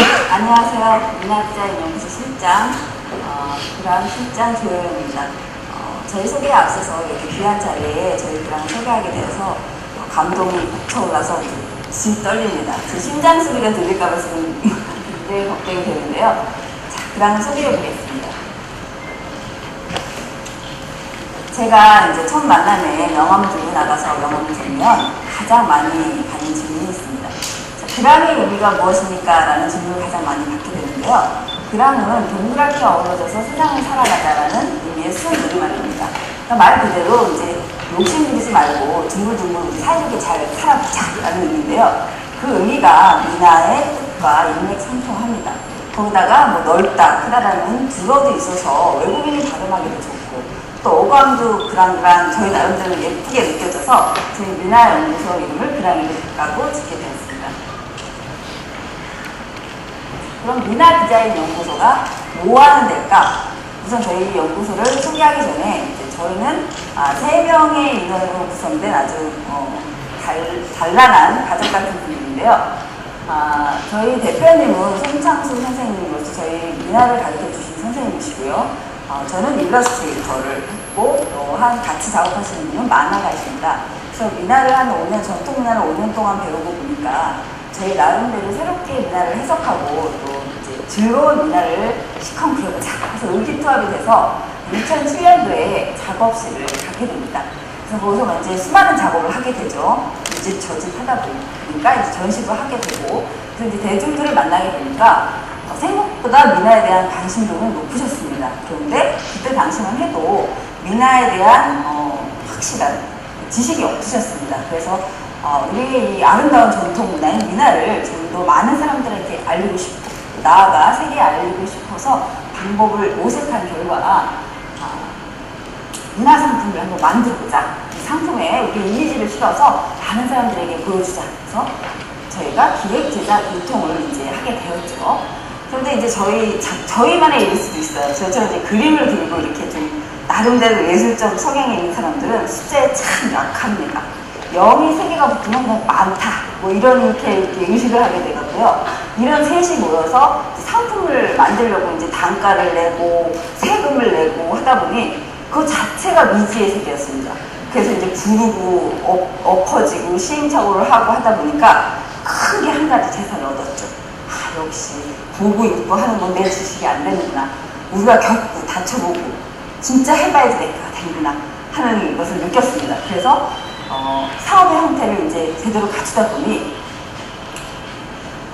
안녕하세요. 문화디자인연구소 실장, 어, 그람 실장 조효영입니다. 어, 저희 소개에 앞서서 이렇게 귀한 자리에 저희 그람을 소개하게 되어서 어, 감동이 벅차올라서 진 떨립니다. 제 심장 소리가 들릴까봐 지금 굉장히 걱정이 되는데요. 자, 그람을 소개해 보겠습니다. 제가 이제 첫 만남에 명함을 들고 나가서 명함을 들면 가장 많이 받는 질문이 있습니다. 자, 그랑의 의미가 무엇입니까? 라는 질문을 가장 많이 받게 되는데요. 그랑은 동그랗게 어우러져서 세상을 살아가자라는 의미의 순 우리말입니다. 그러니까 말 그대로 이제 욕심 부리지 말고 둥글둥글 사이좋게 잘 살아보자라는 의미인데요. 그 의미가 민화의 뜻과 인맥상통합니다. 거기다가 뭐 넓다, 크다라는 두어도 있어서 외국인이 발음하기도 좋고 또 어감도 그랑그랑 저희 나름대로 예쁘게 느껴져서 저희 민화연구소 이름을 그랑이로 바꾸고 짓게 되었습니다. 그럼 민화 디자인 연구소가 뭐 하는 데일까? 우선 저희 연구소를 소개하기 전에 저희는 아, 세 명의 인원으로 구성된 아주 어, 달, 단란한 가족 같은 분위기인데요. 아, 저희 대표님은 손창수 선생님으로서 저희 민화를 가르쳐 주신 선생님이시고요. 어, 저는 일러스트레이터를 했고 또한 같이 작업하시는 분은 만화가이십니다. 그래서 민화를 한 5년 전통 민화를 5년 동안 배우고 보니까 저희 나름대로 새롭게 민화를 해석하고 즐거운 민화를 시컨 그려보자. 그래서 의기투합이 돼서 2007년도에 작업실을 갖게 됩니다. 그래서 거기서 이제 수많은 작업을 하게 되죠. 이집 저집 하다 보니까 이제 전시도 하게 되고 그래서 이제 대중들을 만나게 되니까 어, 생각보다 민화에 대한 관심도는 높으셨습니다. 그런데 그때 당시만 해도 민화에 대한 어, 확실한 지식이 없으셨습니다. 그래서 어, 우리의 이 아름다운 전통 문화인 민화를 좀 더 많은 사람들에게 알리고 싶고 나아가 세계에 알리고 싶어서 방법을 모색한 결과 아, 문화 상품을 한번 만들어보자. 이 상품에 우리 이미지를 실어서 많은 사람들에게 보여주자. 그래서 저희가 기획, 제작, 유통을 이제 하게 되었죠. 그런데 이제 저희, 자, 저희만의 일일 수도 있어요. 저처럼 이제 그림을 들고 이렇게 좀 나름대로 예술적 성향이 있는 사람들은 숫자에 참 약합니다. 0이 세 개가 붙으면 그냥 많다. 뭐 이런 이렇게, 이렇게 의식을 하게 되거든요. 이런 셋이 모여서 상품을 만들려고 이제 단가를 내고 세금을 내고 하다 보니 그 자체가 미지의 세계였습니다. 그래서 이제 부르고 엎, 엎어지고 시행착오를 하고 하다 보니까 크게 한 가지 재산을 얻었죠. 아, 역시 보고 읽고 하는 건 내 지식이 안 되는구나. 우리가 겪고 다쳐보고 진짜 해봐야지 내가 되는구나 하는 것을 느꼈습니다. 그래서 어, 사업의 형태를 이제 제대로 갖추다 보니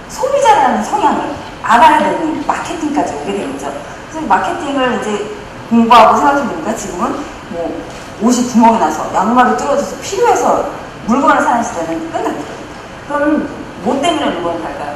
소비자라는 성향을 알아야 되는 마케팅까지 오게 된 거죠. 그래서 마케팅을 이제 공부하고 생각해 보니까 지금은 뭐 옷이 구멍이 나서 양말이 뚫어져서 필요해서 물건을 사는 시대는 끝났거든요. 그럼 뭐 때문에 물건을 갈까요?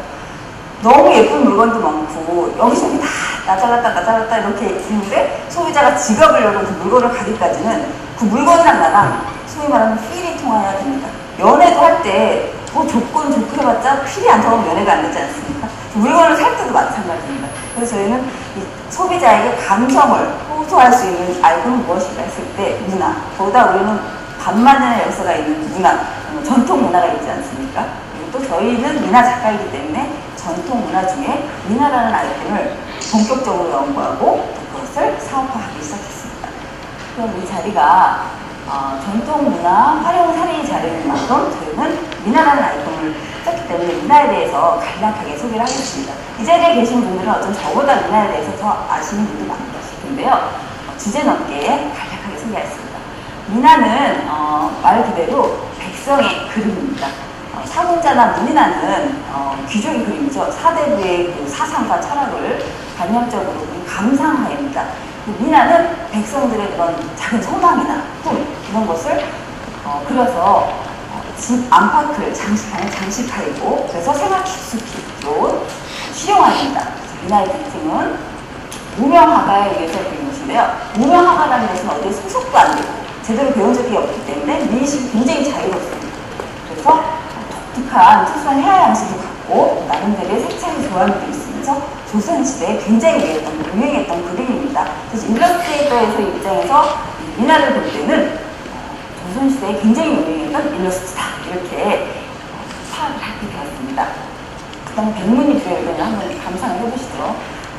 너무 예쁜 물건도 많고 여기저기 다 나잘났다 나잘났다 이렇게 있는데 소비자가 지갑을 그 물건을 가기까지는 그 물건이랑 나랑 소위 말하는 필이 통해야 됩니다. 연애도 할 때 뭐 조건 좋게 해봤자 필이 안 통하면 연애가 안 되지 않습니까? 물건을 살 때도 마찬가지입니다. 그래서 저희는 이 소비자에게 감성을 호소할 수 있는 아이템은 무엇인가 했을 때 문화. 거기다 우리는 반만년의 역사가 있는 문화, 어, 전통 문화가 있지 않습니까? 그리고 또 저희는 민화 작가이기 때문에 전통 문화 중에 민화라는 아이템을 본격적으로 연구하고 또 그것을 사업화하기 시작했습니다. 그럼 이 자리가 어, 전통 문화 활용 사례 자리인 만큼 저희는 민화라는 아이템을 썼기 때문에 민화에 대해서 간략하게 소개를 하겠습니다. 이 자리에 계신 분들은 어쩜 저보다 민화에 대해서 더 아시는 분도 많을 것일 텐데요. 어, 주제 넘게 간략하게 소개하겠습니다. 민화는 어, 말 그대로 백성의 그림입니다. 어, 사문자나 문인화는 어, 귀족의 그림이죠. 사대부의 그 사상과 철학을 관념적으로 감상하입니다. 민화는 백성들의 그런 작은 소망이나 꿈 이런 것을 어, 그려서 어, 집 안팎을 장식하는 장식하이고 그래서 생활 깊숙이 들어온 실용화입니다. 민화의 특징은 무명화가에 의해서 그린 것인데요. 무명화가라는 것은 어디에 소속도 안 되고 제대로 배운 적이 없기 때문에 민식이 굉장히 자유롭습니다. 그래서 독특한 특수한 해야 양식을 갖고 나름대로의 색彩조화도 있으면서 조선시대에 굉장히 유행했던, 유행했던 그림입니다. 그래서 일러스트레이터에서 입장에서 이 민화를 볼 때는 어, 조선시대에 굉장히 유행했던 일러스트다 이렇게 어, 파악을 하게 되었습니다. 어떤 백문이 불여일견을 한번 감상을 해보시죠.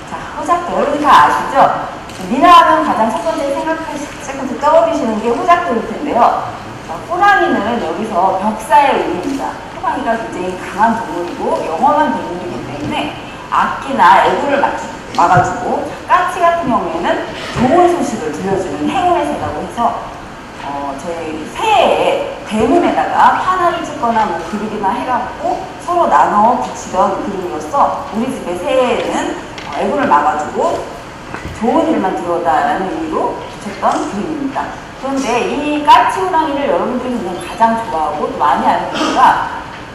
자, 호작도 여러분 다 아시죠? 미나 하면 가장 첫 번째 생각하실 때 떠오르시는 게 호작도일 텐데요. 자, 호랑이는 여기서 벽사의 의미입니다. 호랑이가 굉장히 강한 동물이고 영원한 동물이기 때문에 악기나 맞추- 막아주고 까치 같은 경우에는 좋은 소식을 들려주는 행운의 새라고 해서 어, 저희 새해에 대문에다가 하나를 찍거나 뭐 그릇이나 해갖고 서로 나눠 붙이던 그림으로써 우리 집의 새해에는 어, 애구를 막아주고 좋은 일만 들어오다라는 의미로 붙였던 그림입니다. 그런데 이 까치 호랑이를 여러분들이 그냥 가장 좋아하고 또 많이 아는 이유가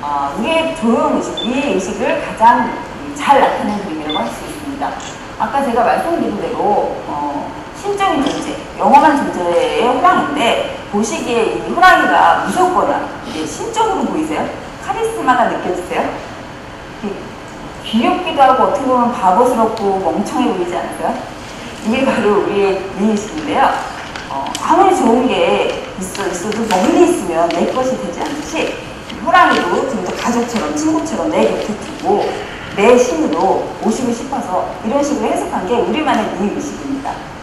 어, 우리의 조형의식, 우리의 의식을 가장 잘 나타낸 그림이라고 할 수 있습니다. 아까 제가 말씀드린 대로 어, 신적인 존재, 영원한 존재의 호랑이인데 보시기에 이 호랑이가 무섭거나 이게 신적으로 보이세요? 카리스마가 느껴지세요? 이 귀엽기도 하고 어떻게 보면 바보스럽고 멍청해 보이지 않으세요? 이게 바로 우리의 미의식인데요. 어, 아무리 좋은 게 있어, 있어도 멀리 있으면 내 것이 되지 않듯이 호랑이도 좀 더 가족처럼 친구처럼 내 곁에 두고 내 신으로 모시고 싶어서 이런 식으로 해석한 게 우리만의 미의식입니다.